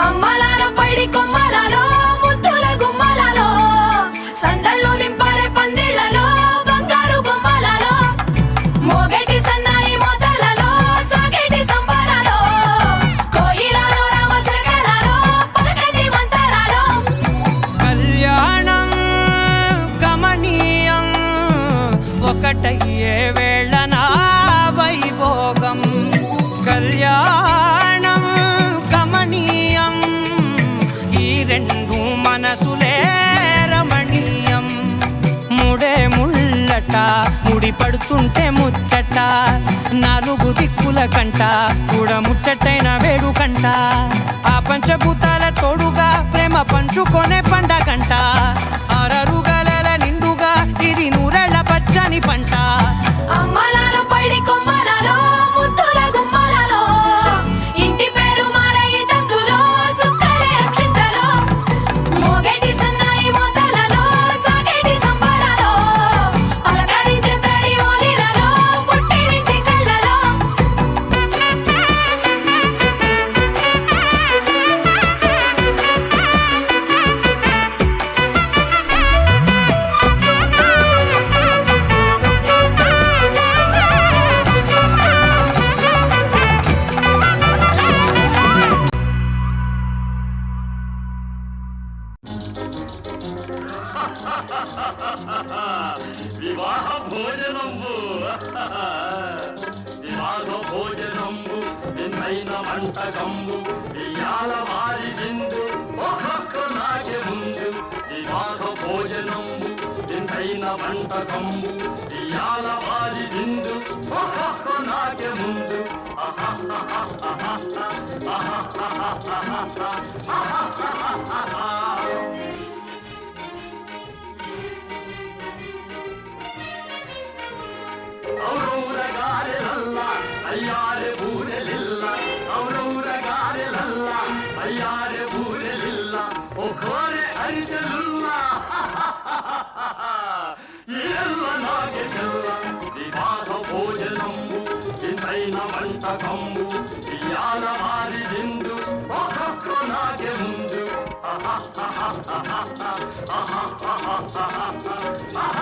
అమ్మలాల పైడి కొమ్మలలో ముద్దుల గుమ్మలలో సందళ్ళు నింపారే పందిళ్ళలో బంగారు బొమ్మలలో మోగటి సన్నాయి మోతలలో సాగటి సంబరాలో కోయిలలో రామశకలలో పలకటి మంతరాలో. కళ్యాణం గమనీయం ఒకటయ్యే వేళ ముడి పడుతుంటే ముచ్చట. నాలుగు దిక్కుల కంట చూడ ముచ్చటైన వేడుకంట ఆ పంచభూతాల తోడుగా ప్రేమ పంచుకొనే పండగంట అరరుగలల నిండుగా ఇది నూరెళ్ళ పచ్చని పంట. వివాహ భోజనంబు వివాహ భోజనంబు నిన్నైన మంటకంబు ఇయాల వారి విందు ఒక్కొక్క నాగే ముందు వివాహ భోజనంబు నిన్నైన మంటకంబు ఇయాల వారి విందు ఒక్కొక్క నాగే ముందు ఆహా ఆహా ఆహా ఆహా ఆహా ఔరౌరగారెలల్ల అయ్యారె బూరెలిల్ల ఔరౌరగారెలల్ల అయ్యారె బూరెలిల్ల ఒక్కోరె అరిసెలుల్ల. ఇల్ల నాగే చెల్ల వివాహ భోజనంబు ఇంతైన వంటకంబు ఇయాల వారి విందు ఒక్కొక్క నాగే ముందు. ఆహా